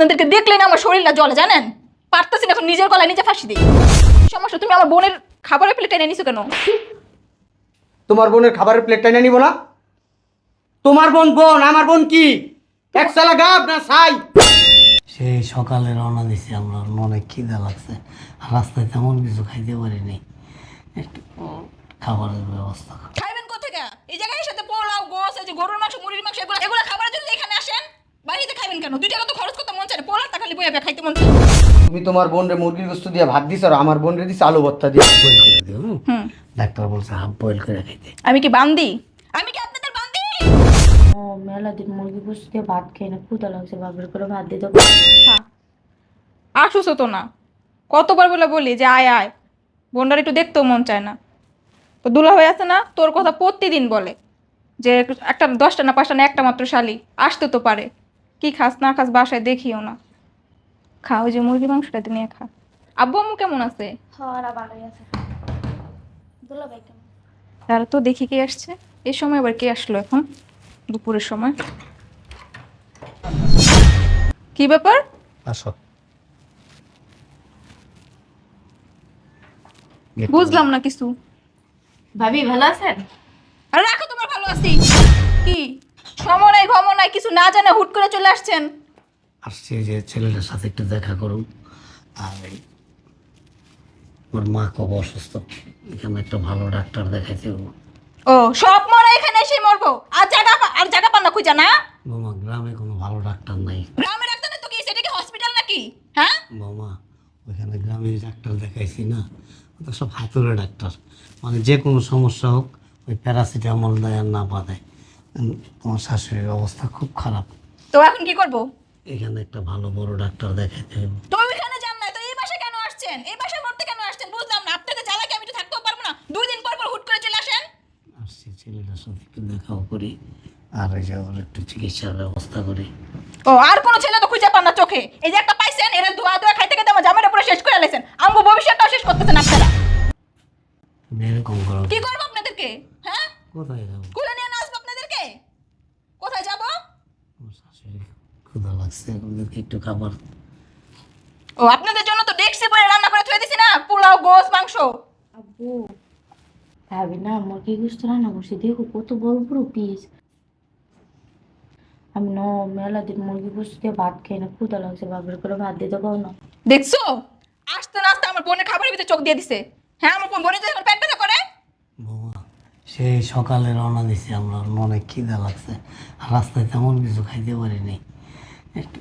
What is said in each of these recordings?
আপনাদেরকে দেখলেই না আমার শরীরটা জ্বলে জানেন? পারতেছি না এখন নিজের গলায় নিজে ফাঁসি দিই। সমস্যা? তুমি আমার বোনের খাবারের প্লেট এনে নিছো কেন? তোমার বোনের খাবারের প্লেটটা এনে নিব না? তোমার বোন বোন আমার বোন কি? এক সালা গাব না ছাই? সেই সকালে রওনা দিছি আমরা অনেক খিদা লাগছে। রাস্তায় তেমন কিছু খাইতে পারিনি। একটু খাবারের ব্যবস্থা কর। খাইবেন কোথেকে? এই জায়গায় সাথে পোলাও গোস এই যে গরুর মাংস মুরগির মাংস এগুলো এগুলো খাবারের জন্য এখানে আসেন? বাড়িতে খাইবেন কেন? দুই টাকা তো খরচ করতে বইয়া খাইতে মন তুমি তোমার বোনরে মুরগির গোস্ত দিয়ে ভাত দিছ আর আমার বোনরে দিছ আলু ভর্তা দিয়ে। বয়েল করে দিও। ডাক্তার বলছে হাফ বয়েল করে খাইতে। আমি কি বান্দি? আমি কি আপনাদের বান্দি? ও মেলা দিন মুরগি দিয়ে ভাত খেয়ে না লাগছে বাবের করে ভাত দিতে হ্যাঁ আসুস তো না। কতবার বলে বলি যে আয় আয়। বোনটার একটু দেখতেও মন চায় না। তো দুলা হয়ে আছে না তোর কথা প্রতিদিন বলে। যে একটা দশটা না পাঁচটা না একটা মাত্র শালি। আসতে তো পারে। কি খাস না খাস বাসায় দেখিও না। খা ওই যে মুরগি মাংসটা তুমি খা। আব্বু আম্মু কেমন আছে? হরা ভালোই আছে। দুলা ভাই কেমন? তারা তো দেখি কে আসছে। এই সময় আবার কে আসলো এখন? দুপুরের সময়। কি ব্যাপার? আসো। বুঝলাম না কিছু। ভাবি ভালো আছেন? আরে রাখো তোমার ভালো আছি। কি? সম নাই ঘম নাই কিছু না জানে হুট করে চলে আসছেন। আসছি যে ছেলেটার সাথে একটু দেখা করুন। আর ওর মা খুব অসুস্থ এখানে একটা ভালো ডাক্তার দেখাইতে হবে। ও সব মরা এখানে এসে মরবো। আর জায়গা পা- আর জায়গা পান না খুঁজা না? বৌমা গ্রামে কোনো ভালো ডাক্তার নাই। গ্রামে ডাক্তার তো কি? সেটা কি হসপিটাল নাকি? হ্যাঁ? বৌমা ওইখানে গ্রামে ডাক্তার দেখাইছি না ও তো সব হাতুড়ে ডাক্তার। মানে যে কোনো সমস্যা হোক ওই প্যারাসিটামল দেয় আর না পাতায় তোমার শাশুড়ির অবস্থা খুব খারাপ। তো এখন কি করব? এখানে একটা ভালো বড় ডাক্তার দেখাইতে হবে তো ওইখানে যান না তো এই কেন আসছেন? এই মরতে কেন আসছেন? বুঝলাম না। জ্বালাকে আমি তো থাকতেও পারব না। দুই দিন পর পর হুট করে চলে আসেন। আসছি ছেলেটার সাথে একটু দেখাও করি। আর এই যে ওর একটু চিকিৎসার ব্যবস্থা করি। ও আর কোনো ছেলে তো খুঁজে পান না চোখে। এই যে একটা পাইছেন এরা ধোয়া ধোয়া খাইতে খাইতে আমার জামাইটা পুরো শেষ করে লেছেন আমগো ভবিষ্যৎটাও শেষ করতেছেন আপনারা। তুমি এরকম করো কি করব আপনাদেরকে? হ্যাঁ? কোথায় যাব? কুলে নিয়ে নাচবো আপনাদেরকে কোথায় যাব আমার শাশুড়ি ক্ষুধা লাগছে ওদেরকে একটু খাবার। ও আপনাদের জন্য তো ডেক্সি পরে রান্না করে থুয়ে দিছি না? পোলাও গোস মাংস। আব্বু ভাবি না মুরগি গুস্ত রান্না করছি? দেখো কত বড় বড় পিস আমি ন মেলা দিন মুরগি পুষতে দিয়ে ভাত খেয়ে না ক্ষুদা লাগছে বাবের করে ভাত দিতে পাও না। দেখছ? আসতে না আসতে আমার বোনের খাবারের ভিতরে চোখ দিয়ে দিছে। হ্যাঁ আমার বোন বোনের যখন পেট ব্যথা করে। সেই সকালে রওনা দিছি আমরা অনেক খিদা লাগছে। রাস্তায় তেমন কিছু খাইতে পারিনি। একটু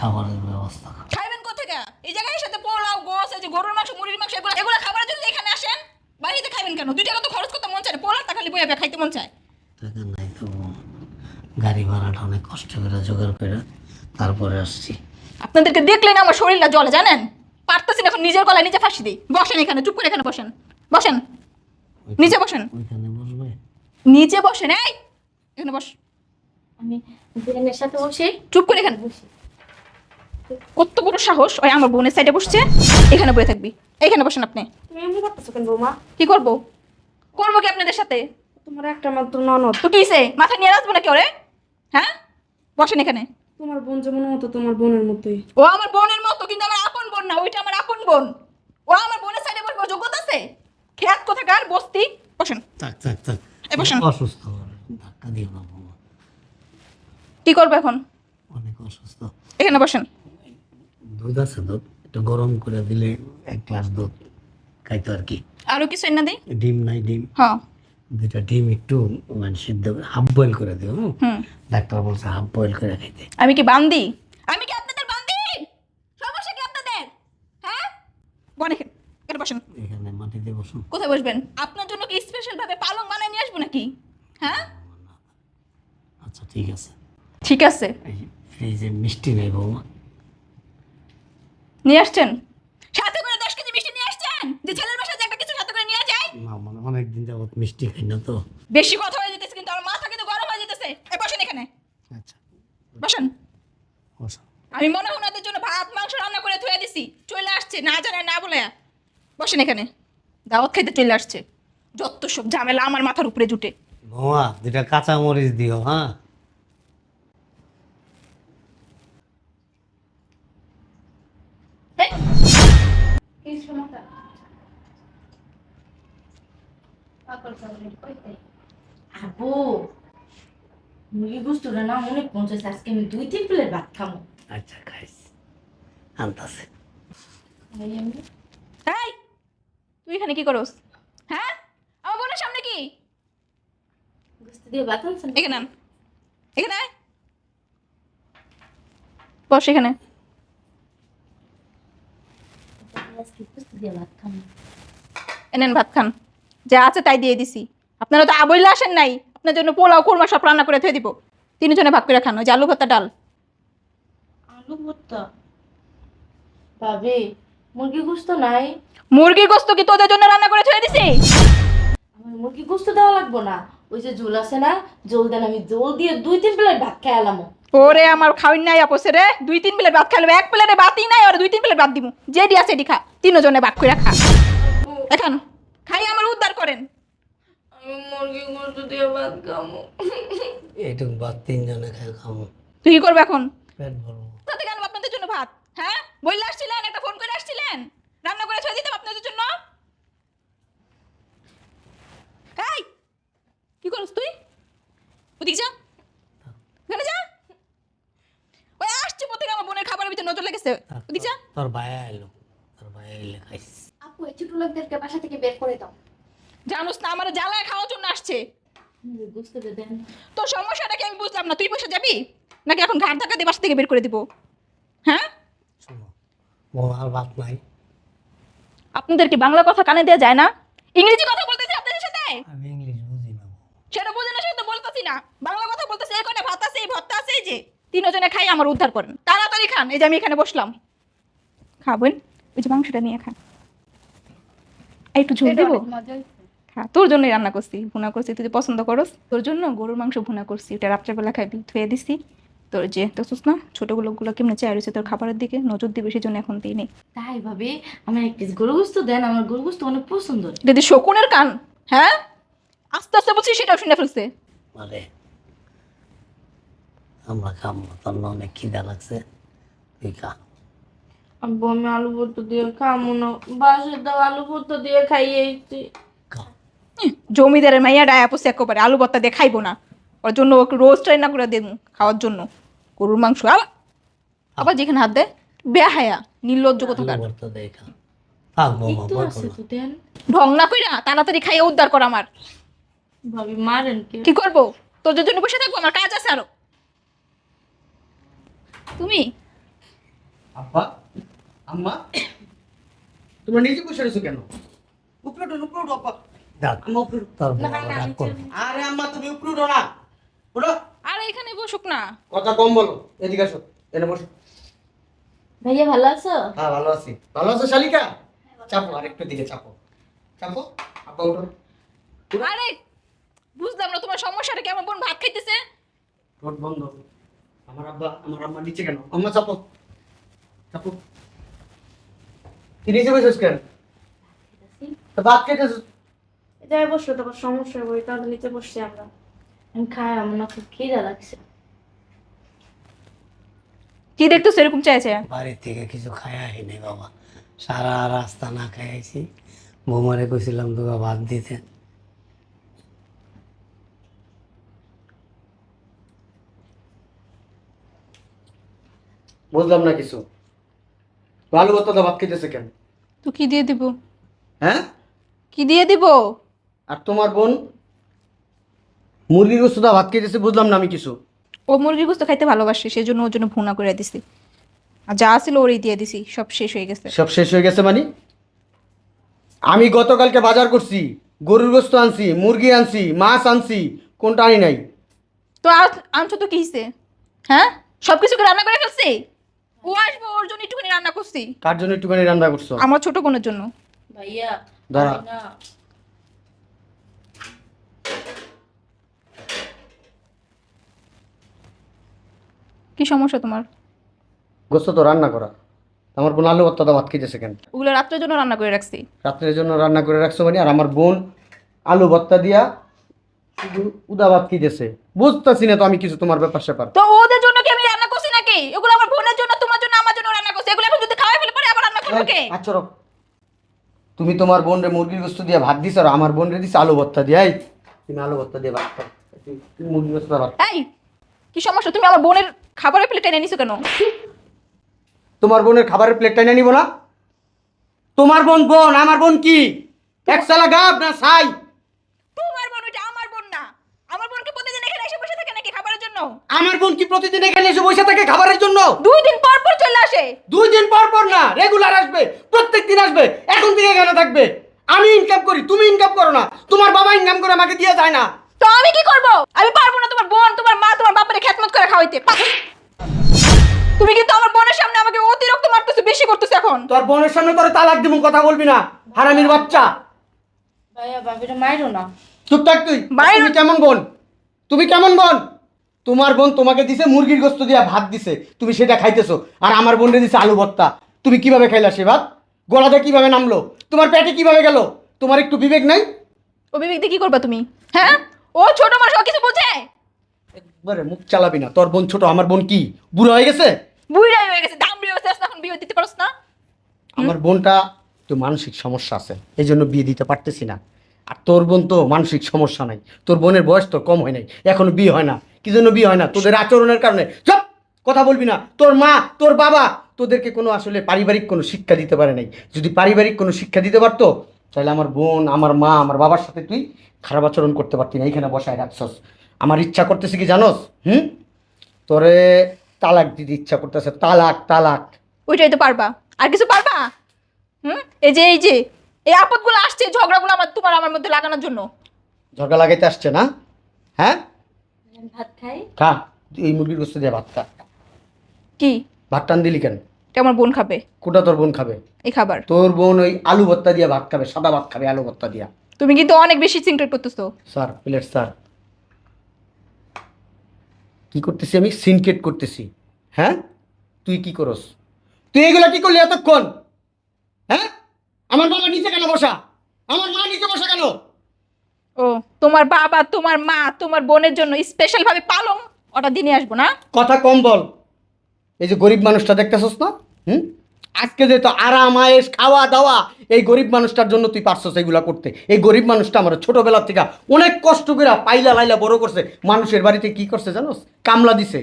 খাবারের ব্যবস্থা। খাইবেন কোথেকে এই জায়গায় সাথে পোলাও গোস এই যে গরুর মাংস মুরগির মাংস এগুলো এগুলো খাবারের জন্য এখানে আসেন? বাড়িতে খাইবেন কেন? দুই টাকা তো খরচ করতে মন চায় না। পোলাও খালি বইয়া খাইতে মন চায়। টাকা নাই তো গাড়ি ভাড়াটা অনেক কষ্ট করে জোগাড় করে। তারপরে আসছি। আপনাদেরকে দেখলেই না আমার শরীরটা জ্বলে জানেন? পারতেছি না এখন নিজের গলায় নিজে ফাঁসি দিই। বসেন এখানে চুপ করে এখানে বসেন। বসেন। নিচে বসেন। ওইখানে বসবে? নিচে বসেন এই! এখানে বস। আমি সাথে বসে। চুপ করে এখানে। কত বড় সাহস। ওই আমার বোনের সাইডে বসছে। এখানে বসে থাকবি। এখানে বসেন আপনি। তুমি এমনি করতেছো কেন বৌমা? কি করব? করব কি আপনাদের সাথে? তোমার একটা মাত্র ননদ। তো কিসে মাথা নিয়ে আসব নাকি ওরে? হ্যাঁ? বসেন এখানে। তোমার বোন যেমন মতো তোমার বোনের মতোই। ও আমার বোনের মতো কিন্তু আমার আপন বোন না ওইটা আমার আপন বোন। ও আমার বোনের সাইডে বসবো যোগ্যতা আছে? খেয়াত কোথাকার বস্তি। বসেন। থাক থাক থাক। এ বসেন। অসুস্থ ধাক্কা দিও না কি করব এখন? অনেক অসুস্থ। এখানে বসেন। দুধ আছে দুধ? একটু গরম করে দিলে এক গ্লাস দুধ খাইতো আর কি। আরও কিছু না দিই? ডিম নাই ডিম। হ্যাঁ। দুইটা ডিম একটু মানে সিদ্ধ হাফ বয়েল করে দিও হুম? ডাক্তার বলছে হাফ বয়েল করে খাইতে। আমি কি বান্দি? আমি কি আপনাদের বান্দি? সমস্যা কি আপনাদের? হ্যাঁ? বন এখানে বসেন। এখানে মাটিতে বসুন। কোথায় বসবেন? আপনার জন্য কি স্পেশাল ভাবে পালং বানিয়ে নিয়ে আসব নাকি? হ্যাঁ? আচ্ছা ঠিক আছে। ঠিক আছে। ফ্রিজে মিষ্টি নেই বৌমা। নিয়ে আসছেন? সাথে করে দশ কেজি মিষ্টি নিয়ে আসছেন? যে ছেলের বাসায় একটা কিছু সাথে করে নিয়ে যায়? না মানে অনেক দিন যাবত মিষ্টি খাই না তো। বেশি কথা হয়ে যেতেছে কিন্তু আমার মাথা কিন্তু গরম হয়ে যেতেছে। এ বসেন এখানে। আচ্ছা। বসেন। বসো। আমি মনে হয় ওনাদের জন্য ভাত মাংস রান্না করে থুয়ে দিছি। চলে আসছে না জানে না বলে। বসেন এখানে। দাওয়াত খাইতে চলে আসছে। যত সব ঝামেলা আমার মাথার উপরে জুটে। বৌমা দুটা কাঁচা মরিচ দিও হ্যাঁ? আবু মুরগি না অনেক পঞ্চাশ আজকে আমি দুই তিন প্লেট ভাত খামো আচ্ছা খাইস। আনতাছে। এই তুই এখানে কি করস? হ্যাঁ? আমার বোনের সামনে কি? গুস্ত দিয়ে ভাত আনছেন এখানে এখানে বস এখানে। আজকে গুস্ত দিয়ে ভাত খামো এনেন ভাত খান। যা আছে তাই দিয়ে দিছি। আপনারা তো আবইলে আসেন নাই। আপনার জন্য পোলাও কোরমা সব রান্না করে থুয়ে দিব। তিনজনে ভাগ করে খান ওই যে আলু ভর্তা ডাল। আলু ভর্তা? ভাবি মুরগি গুস্ত নাই? মুরগির গোস্ত কি তোদের জন্য রান্না করে থুয়ে দিছি? আমার মুরগি গুস্ত দেওয়া লাগবো না। ওই যে ঝোল আছে না জল দেন আমি জল দিয়ে দুই তিন প্লেট ভাত খাই আলামো ওরে আমার খাওয়াই নাই আপসে রে। দুই তিন প্লেট ভাত খাইলে এক প্লেটে ভাতই নাই আর দুই তিন প্লেট ভাত দিব যেডি আছে এডি খা তিনজনে ভাগ করে খা। এখন। খাই আমার উদ্ধার করেন। আমি মুরগি গুস্ত দিয়ে ভাত খামো এইটুকু ভাত তিনজনে খাই খাব। তুই কি করবে এখন? পেট ভরবো। কোথা থেকে আপনাদের জন্য ভাত হ্যাঁ? বললে আসছিলেন একটা ফোন করে আসছিলেন? রান্না করে ছয় দিতাম আপনাদের জন্য? এই কি করছ তুই? ওদিকে যা। এখানে যা। ওই আসছে প্রত্যেক আমার বোনের খাবারের ভিতরে নজর লেগেছে। ওদিকে যা। তোর ভাইয়া এলো। তোর ভাইয়া এলে এই ছোট লোকদেরকে বাসা থেকে বের করে দাও। জানোস না আমার জ্বালায় খাওয়ার জন্য আসছে। গুস্ত দেন তোর সমস্যাটা কি আমি বুঝলাম না তুই বসে যাবি? নাকি এখন ঘাট ধাক্কা দিয়ে বাসা থেকে বের করে দিব? হ্যাঁ? শোনো নাই। আপনাদের কি বাংলা কথা কানে দেওয়া যায় না? ইংরেজি কথা বলতেছি আপনাদের সাথে? আমি ইংলিশ বুঝি না সেটা বুঝে না সেটা তো বলতেছি না। বাংলা কথা বলতেছি এই কটা ভাত আছে এই ভর্তা আছে এই যে। তিনজনে খাই আমার উদ্ধার করেন। তাড়াতাড়ি খান এই যে আমি এখানে বসলাম। খাবেন ওই যে মাংসটা নিয়ে খান। একটু ঝোল দেবো? হ্যাঁ তোর জন্যই রান্না করছি ভুনা করছি। তুই পছন্দ করস তোর জন্য গরুর মাংস ভুনা করছি। ওটা রাত্রেবেলা খাবি ধুয়ে দিছি। তোর যে দেখছিস না ছোটোগুলো গুলো কেমনে চাই রয়েছে তোর খাবারের দিকে? নজর দিবে সেই জন্য এখন দিই নেই তাই ভাবি আমার এক পিস গরু গুস্ত দেন আমার গরু গুস্ত অনেক পছন্দ। এটা দিয়ে শকুনের কান। হ্যাঁ? আস্তে আস্তে বলছি সেটাও শুনে ফেলছে। মানে আমরা খাব তোর অনেক খিদা লাগছে। তুই খা। আব্বু আমি আলু ভর্তা দিয়ে খামো না। বাসে দাও আলু ভর্তা দিয়ে খাইয়েছি। জমিদারের মাইয়া ডায়া পড়ছে একেবারে আলু ভর্তা দিয়ে খাইবো না। ওর জন্য ওকে রোজ রান্না করে দেবো খাওয়ার জন্য। গরুর মাংস আবার আবার যেখানে হাত দেয় বেহায়া নির্লজ্জ কোথাকার। ঢং না কইরা তাড়াতাড়ি খাইয়ে উদ্ধার কর আমার। ভাবি মারেন কি করব? তোদের জন্য বসে থাকব আমার কাজ আছে আরও। তুমি? আব্বা আম্মা তোমরা নিচে বসে রয়েছো কেন? উপরে উঠো উপরে উঠো আব্বা। আম্মা উপরে আরে তুমি উপরে উঠো না। উঠো। আর এখানে বসুক না। কথা কম বলো। এদিকে আসো। এনে বসো। ভাইয়া ভালো আছো? হ্যাঁ ভালো আছি। ভালো আছো শালিকা? চাপো আর একটু দিকে চাপো। চাপো। আব্বা উঠো। আরে বুঝলাম না তোমার সমস্যাটা কি? আমার বোন ভাত খাইতেছে? ঠোঁট বন্ধ। আমার আব্বা আমার আম্মা নিচে কেন? আম্মা চাপো। কি নিচে বসেছ কেন? তো ভাত খেতেছ যাই বসো তারপর সমস্যা হবে তাহলে নিচে বসছি আমরা। আমি খাই আমার না খুব খিদা লাগছে। কি দেখতো সেরকম চাইছে। বাড়ি থেকে কিছু বাবা। সারা রাস্তা না খাই আইছি। বৌমারে কইছিলাম তোকে ভাত দিতে। বুঝলাম না কিছু। ভালো কথা তো ভাত খেতেছে কেন? তো কি দিয়ে দিব? হ্যাঁ? কি দিয়ে দিব? আর তোমার বোন মুরগির গোস্তটা ভাত খেতেছে বুঝলাম না আমি কিছু। ও মুরগির গোস্ত খাইতে ভালোবাসে সেই জন্য ওর জন্য ভুনা করে দিছি। আর যা ছিল ওরই দিয়ে দিছি সব শেষ হয়ে গেছে। সব শেষ হয়ে গেছে মানে? আমি গতকালকে বাজার করছি গরুর গোস্ত আনছি মুরগি আনছি মাছ আনছি কোনটা আনি নাই? তো আনছো তো কি হ্যাঁ? সব কিছু রান্না করে ফেলছি? ও আসব ওর জন্য একটুখানি রান্না করছি। কার জন্য একটুখানি রান্না করছ? আমার ছোট বোনের জন্য। ভাইয়া দাঁড়া। আমি কি সমস্যা তোমার? গোস্ত তো রান্না করা। আমার বোন আলু ভর্তা ভাত খেতেছে কেন? ওগুলো রাত্রের জন্য রান্না করে রাখছি। রাত্রের জন্য রান্না করে রাখছো মানে? আর আমার বোন আলু ভর্তা দিয়া শুধু উদা ভাত খেতেছে। বুঝতেছি না তো আমি কিছু তোমার ব্যাপার স্যাপার তো ওদের জন্য কি আমি রান্না করছি নাকি? এগুলো আমার বোনের জন্য তোমার জন্য আমার জন্য রান্না করছি এগুলো এখন যদি খাওয়াই ফেলে পরে আবার রান্না করবে কে? আচ্ছা তুমি তোমার বোনরে মুরগির গোস্ত দিয়ে ভাত দিছ আর আমার বোনরে দিছ আলু ভর্তা দিয়ে এই, তুমি আলু ভর্তা দিয়ে ভাত খাও। তুমি- মুরগির গোস্ত ভাত এই কি সমস্যা? তুমি আমার বোনের খাবারের প্লেট এনে নিছো কেন? তোমার বোনের খাবারের প্লেটটা এনে নিব না? তোমার বোন বোন আমার বোন কি? এক সালা গাব না ছাই তোমার বোন ওইটা আমার বোন না আমার বোনকে প্রতিদিন এখানে এসে বসে থাকে নাকি খাবারের জন্য? আমার বোন কি প্রতিদিন এখানে এসে বসে থাকে খাবারের জন্য? দুই দিন পর পর চলে আসে। দুই দিন পর পর না রেগুলার আসবে প্রত্যেক দিন আসবে এখন থেকে এখানে থাকবে। আমি ইনকাম করি তুমি ইনকাম করো না তোমার বাবা ইনকাম করে আমাকে দিয়ে যায় না। তো আমি কি করব? আমি পারব না তোমার বোন তোমার মা তোমার বাপের খেতমত করে খাওয়াইতে। তুমি কিন্তু আমার বোনের সামনে আমাকে অতিরিক্ত মারতেছো বেশি করতেছো এখন। তোর বোনের সামনে তোর তালাক দিব কথা বলবি না। হারামির বাচ্চা। ভাইয়া বাবিটা মাইরো না। চুপ থাক তুই। বাইরে- তুমি কেমন বোন? তুমি কেমন বোন? তোমার বোন তোমাকে দিছে মুরগির গোস্ত দিয়া ভাত দিছে তুমি সেটা খাইতেছো। আর আমার বোনরে দিছে আলু ভর্তা। তুমি কীভাবে খাইলা সে ভাত? গলাতে কীভাবে নামলো? তোমার পেটে কীভাবে গেল? তোমার একটু বিবেক নাই? ও বিবেক দিয়ে কি করবা তুমি? হ্যাঁ? ও ছোট মানুষ ও কিছু বোঝে? একবারে মুখ চালাবি না। তোর বোন ছোট আমার বোন কি? বুড়ো হয়ে গেছে? বুড়াই হয়ে গেছে দাম হয়ে গেছে এখন বিয়ে দিতে পারছ না। আমার বোনটা তো মানসিক সমস্যা আছে এই জন্য বিয়ে দিতে পারতেছি না। আর তোর বোন তো মানসিক সমস্যা নাই। তোর বোনের বয়স তো কম হয় নাই এখনও বিয়ে হয় না। কি জন্য বিয়ে হয় না তোদের আচরণের কারণে। সব কথা বলবি না। তোর মা তোর বাবা তোদেরকে কোনো আসলে পারিবারিক কোনো শিক্ষা দিতে পারে নাই। যদি পারিবারিক কোনো শিক্ষা দিতে পারতো তাহলে আমার বোন আমার মা আমার বাবার সাথে তুই খারাপ আচরণ করতে পারতি না। এইখানে বসায় রাখছস। আমার ইচ্ছা করতেছে কি জানোস? হুম? তোরে তালাক দিতে ইচ্ছা করতেছে। তালাক তালাক। ওইটাই তো পারবা। আর কিছু পারবা? হুম? এই যে এই যে এই আপদগুলো আসছে ঝগড়াগুলো আমার তোমার আমার মধ্যে লাগানোর জন্য। ঝগড়া লাগাইতে আসছে না? হ্যাঁ? ভাত খাই। খা এই মুরগির গোস্ত দিয়ে ভাত খা। কি? ভাত টান দিলি কেন? এটা আমার বোন খাবে? কোটা তোর বোন খাবে? এই খাবার। তোর বোন ওই আলু ভর্তা দিয়ে ভাত খাবে সাদা ভাত খাবে আলু ভর্তা দিয়া। তুমি কিন্তু অনেক বেশি সিনক্রেট করতেছো। Sir plate sir. কি করতেছি আমি? সিনকেট করতেছি। হ্যাঁ? তুই কি করস? তুই এগুলো কি করলি এতক্ষণ? হ্যাঁ? আমার বাবা নিচে কেন বসা? আমার মা নিচে বসা কেন? ও তোমার বাবা তোমার মা তোমার বোনের জন্য স্পেশাল ভাবে পালং ওটা দিনে আসব না? কথা কম বল। এই যে গরিব মানুষটা দেখতেছস না? হুম? আজকে যে তো আরাম আয়েস খাওয়া দাওয়া এই গরিব মানুষটার জন্য তুই পারছস এইগুলা করতে। এই গরিব মানুষটা আমার ছোটবেলা থেকে অনেক কষ্ট করে পাইলা লাইলা বড় করছে। মানুষের বাড়িতে কি করছে জানোস? কামলা দিছে।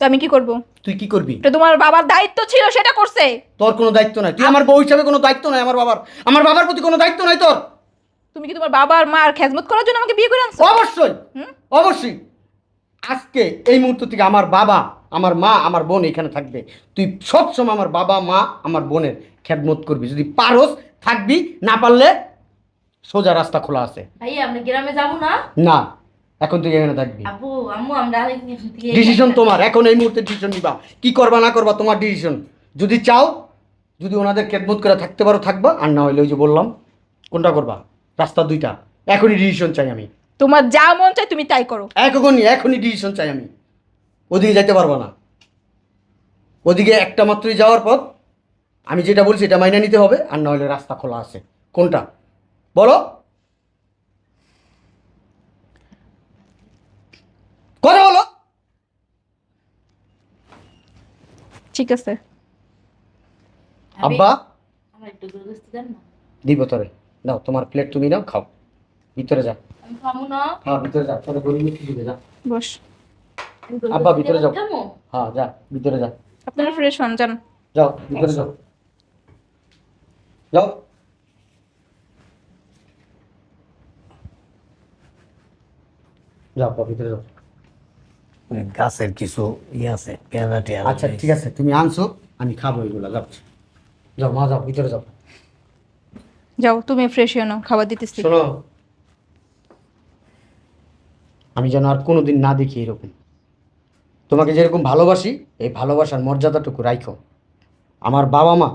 তো আমি কি করব? তুই কি করবি? এটা তোমার বাবার দায়িত্ব ছিল সেটা করছে। তোর কোনো দায়িত্ব নাই। তুই আমার বউ হিসাবে কোনো দায়িত্ব নাই আমার বাবার। আমার বাবার প্রতি কোনো দায়িত্ব নাই তোর। তুমি কি তোমার বাবার মার খেজমত করার জন্য আমাকে বিয়ে করে আনছো? অবশ্যই অবশ্যই। আজকে এই মুহূর্ত থেকে আমার বাবা আমার মা আমার বোন এখানে থাকবে। তুই সবসময় আমার বাবা মা আমার বোনের খেদমত করবি। যদি পারস থাকবি না পারলে সোজা রাস্তা খোলা আছে। ভাইয়া গ্রামে যাব না? না এখন তুই এখানে থাকবি। আব্বু আম্মু আমরা ডিসিশন তোমার এখন এই মুহূর্তে ডিসিশন নিবা। কি করবা না করবা তোমার ডিসিশন যদি চাও যদি ওনাদের খেদমত করে থাকতে পারো থাকবা। আর না হইলে ওই যে বললাম কোনটা করবা? রাস্তা দুইটা। এখনই ডিসিশন চাই আমি। তোমার যা মন চাই তুমি তাই করো। এখনই এখনই ডিসিশন চাই আমি। ওদিকে যাইতে পারব না। ওদিকে একটা মাত্রই যাওয়ার পথ। আমি যেটা বলছি এটা মাইনে নিতে হবে আর না হলে রাস্তা খোলা আছে। কোনটা? বলো। কথা বলো। ঠিক আছে। আব্বা। আমার একটু গরু গোস্ত দেন না। দিব তোরে। দাও তোমার প্লেট তুমি নাও খাও। ভিতরে যা আমি খাব না। হ্যাঁ ভিতরে যা তোরে গরিব দিবে যা বস। আব্বা, ভিতরে যাও। খাব? হ্যাঁ যা ভিতরে যা। আপনারা ফ্রেশ হন যান। যাও ভিতরে যাও। যাও। যাও আব্বা, ভিতরে যাও। গাছের কিছু ইয়ে আছে আচ্ছা ঠিক আছে তুমি আনছো আমি খাব এগুলো যাও যাও মা যাও ভিতরে যাও। যাও, তুমি ফ্রেশ হয়ে নাও, খাবার দিতেছি। শোনো, আমি যেন আর কোনোদিন না দেখি এরকম। তোমাকে যেরকম ভালোবাসি, এই ভালোবাসার মর্যাদাটুকু রাখো আমার বাবা মা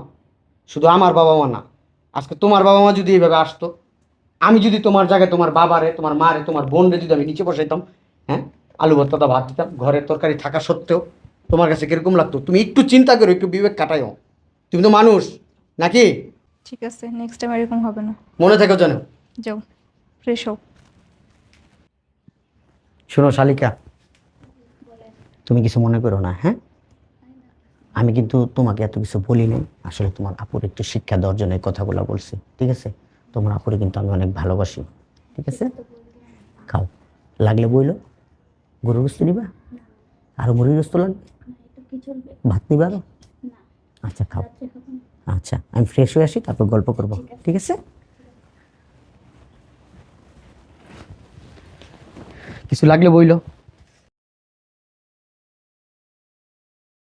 শুধু আমার বাবা মা না, আজকে তোমার বাবা মা যদি এইভাবে আসতো, আমি যদি তোমার জায়গায় তোমার বাবারে, তোমার মারে, তোমার বোনরে যদি আমি নিচে বসাইতাম হ্যাঁ আলু ভর্তাটা ভাত দিতাম, ঘরের তরকারি থাকা সত্ত্বেও তোমার কাছে কীরকম লাগতো? তুমি একটু চিন্তা করো, একটু বিবেক কাটাইও। তুমি তো মানুষ, নাকি? ঠিক আছে নেক্সট টাইম এরকম হবে না। মনে থেকো জানো যাও ফ্রেশ হও। শোনো শালিকা। তুমি কিছু মনে করো না হ্যাঁ? আমি কিন্তু তোমাকে এত কিছু বলি নাই আসলে তোমার আপুর একটু শিক্ষা দেওয়ার জন্য এই কথাগুলো বলছি ঠিক আছে? তোমার আপুরে কিন্তু আমি অনেক ভালোবাসি ঠিক আছে? খাও। লাগলে বইলো গরুর গোস্ত নিবা? আরও মুরগির গোস্ত লাগবে? একটু কি চলবে ভাত নিবা আরও? আচ্ছা খাও। আচ্ছা আমি ফ্রেশ হয়ে আসি তারপর গল্প করব ঠিক আছে? কিছু লাগলে বইলো।